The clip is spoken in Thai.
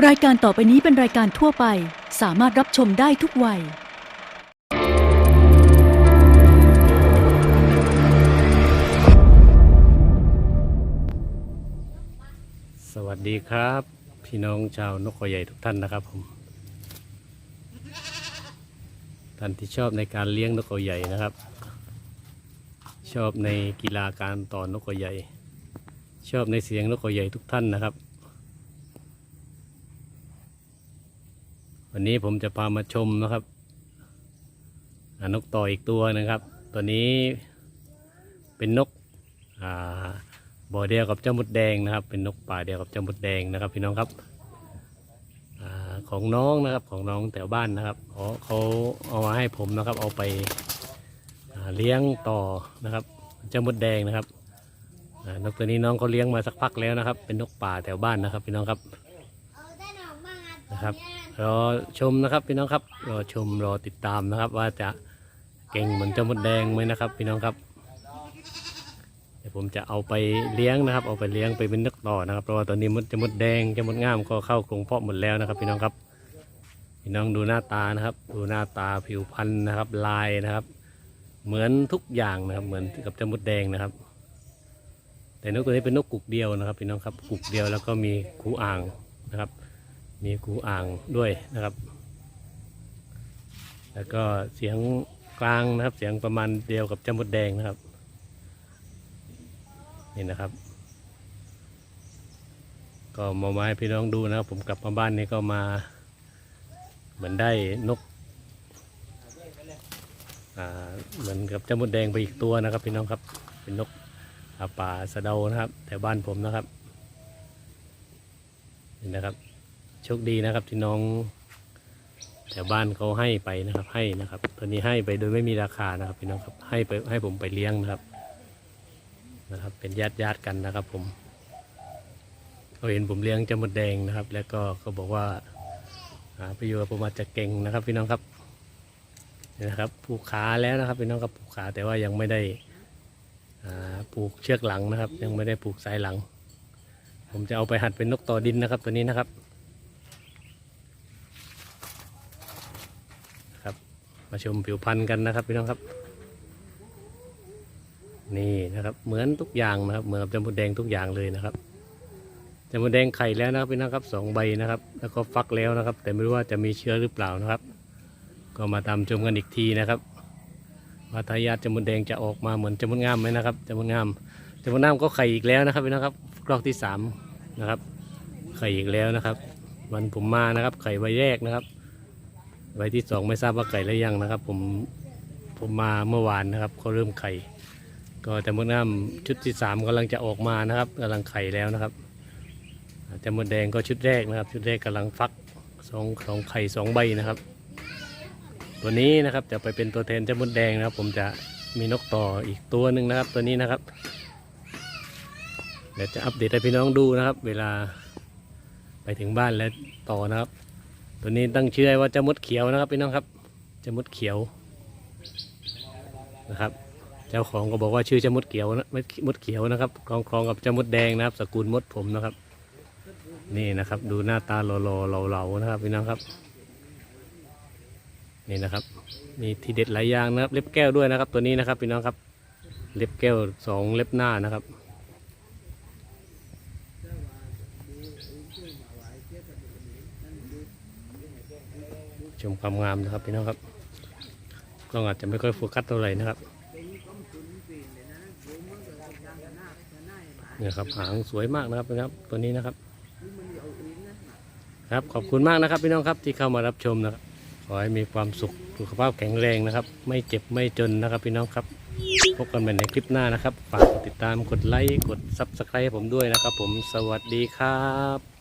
รายการต่อไปนี้เป็นรายการทั่วไป สามารถรับชมได้ทุกวัย สวัสดีครับ พี่น้องชาวนกขอใหญ่ทุกท่านนะครับผมท่านที่ชอบในการเลี้ยงนกขอใหญ่นะครับ ชอบในกีฬาการต่อนกขอใหญ่ ชอบในเสียงนกขอใหญ่ทุกท่านนะครับ วันนี้ผมจะพามาชมนะครับนกต่ออีกตัวนะครับ ตัวนี้เป็นนกบ่อเดียวกับเจ้ามดแดงนะครับ เป็นนกป่าเดียวกับเจ้ามดแดงนะครับ พี่น้องครับอของน้องนะครับของน้องแถวบ้านนะครับเขาเขาเอามาให้ผมนะครับ เอาไปเลี้ยงต่อนะครับเจ้ามดแดงนะครับนกตัวนี้น้องเขาเลี้ยงมาสักพักแล้วนะครับ เป็นนกป่าแถวบ้านนะครับ พี่น้องครับนะครับ รอชมนะครับพี่น้องครับ รอชมรอติดตามนะครับ ว่าจะเก่งเหมือนเจ้ามดแดงไหมนะครับ พี่น้องครับเดี๋ยวผมจะเอาไปเลี้ยงนะครับ เอาไปเลี้ยงไปเป็นนกต่อนะครับเพราะว่าตอนนี้มดจะมดแดงจะมดงามก็เข้ากรงเพาะหมดแล้วนะครับ พี่น้องครับพี่น้องดูหน้าตานะครับ ดูหน้าตาผิวพรรณนะครับ ลายนะครับ เหมือนทุกอย่างนะครับ เหมือนกับเจ้ามดแดงนะครับ แต่นกตัวนี้เป็นนกกุกเดียวนะครับ พี่น้องครับกุกเดียวแล้วก็มีคูอ่างนะครับ มีคูอ่างด้วยนะครับ แล้วก็เสียงกลางนะครับ เสียงประมาณเดียวกับจ้ามดแดงนะครับ นี่นะครับ ก็มาไมาให้พี่น้องดูนะครับ ผมกลับมาบ้านนี้ก็มา เหมือนได้นกเหมือนกับจ้ามดแดงไปอีกตัวนะครับ พี่น้องครับ เป็นนกอาป่าสะเดานะครับแถวบ้านผมนะครับนี่นะครับ โชคดีนะครับที่น้องแถวบ้านเขาให้ไปนะครับให้นะครับ ตัวนี้ให้ไปโดยไม่มีราคานะครับพี่น้องครับให้ไปให้ผมไปเลี้ยงนะครับนะครับ เป็นญาติญาติกันนะครับ ผมเขาเห็นผมเลี้ยงจมดแดงนะครับ แล้วก็เขาบอกว่าอ่าปอยู่กับผมอาจจะเก่งนะครับ พี่น้องครับนี่นะครับผูกขาแล้วนะครับพี่น้องครับผูกขาแต่ว่ายังไม่ได้อ่าผูกเชือกหลังนะครับ ยังไม่ได้ผูกสายหลัง ผมจะเอาไปหัดเป็นนกต่อดินนะครับ ตัวนี้นะครับ มาชมผิวพรรณกันนะครับพี่น้องครับ นี่นะครับ เหมือนทุกอย่างนะครับ เหมือนกับจมูกแดงทุกอย่างเลยนะครับจมูกแดงไข่แล้วนะครับพี่น้องครับสองใบนะครับ แล้วก็ฟักแล้วนะครับ แต่ไม่รู้ว่าจะมีเชื้อหรือเปล่านะครับ ก็มาตามชมกันอีกทีนะครับว่าทายาทจมูกแดงจะออกมาเหมือนจมูกงามไหมนะครับจมูกงามจมูกงามก็ไข่อีกแล้วนะครับพี่น้องครับรอกที่สามนะครับไข่อีกแล้วนะครับ วันผมมานะครับ ไข่ใบแรกนะครับ ใบที่สองไม่ทราบว่าไข่แล้วยังนะครับ ผมผมมาเมื่อวานนะครับเขาเริ่มไข่ ก็แต่มดน้ำชุดที่สามกำลังจะออกมานะครับกำลังไข่แล้วนะครับแต่มดแดงก็ชุดแรกนะครับ ชุดแรกกำลังฟักสองสองไข่สองใบนะครับ ตัวนี้นะครับจะไปเป็นตัวแทนเจ้ามดแดงนะครับ ผมจะมีนกต่ออีกตัวหนึ่งนะครับ ตัวนี้นะครับเดี๋ยวจะอัปเดตให้พี่น้องดูนะครับ เวลาไปถึงบ้านแล้วต่อนะครับ ตัวนี้ตั้งชื่อว่าเจ้ามดเขียวนะครับพี่น้องครับเจ้ามดเขียวนะครับ เจ้าของก็บอกว่าชื่อเจ้ามดเขียวนะมดเขียวนะครับคล้องคล้องกับเจ้ามดแดงนะครับ สกุลมดผมนะครับ นี่นะครับ ดูหน้าตาหล่อๆเหลาๆนะครับพี่น้องครับ นี่นะครับมีทีเด็ดหลายอย่างนะครับ เล็บแก้วด้วยนะครับ ตัวนี้นะครับพี่น้องครับ เล็บแก้วสองเล็บหน้านะครับ ชมความงามนะครับพี่น้องครับกล้องอาจจะไม่ค่อยโฟกัสเท่าไหร่นะครับเนี่ยครับหางสวยมากนะครับนะครับตัวนี้นะครับ ครับขอบคุณมากนะครับพี่น้องครับที่เข้ามารับชมนะครับขอให้มีความสุขสุขภาพแข็งแรงนะครับ ไม่เจ็บไม่จนนะครับพี่น้องครับ พบกันใหม่ในคลิปหน้านะครับ ฝากกดติดตามกดไลค์กดซับสไครต์ผมด้วยนะครับ ผมสวัสดีครับ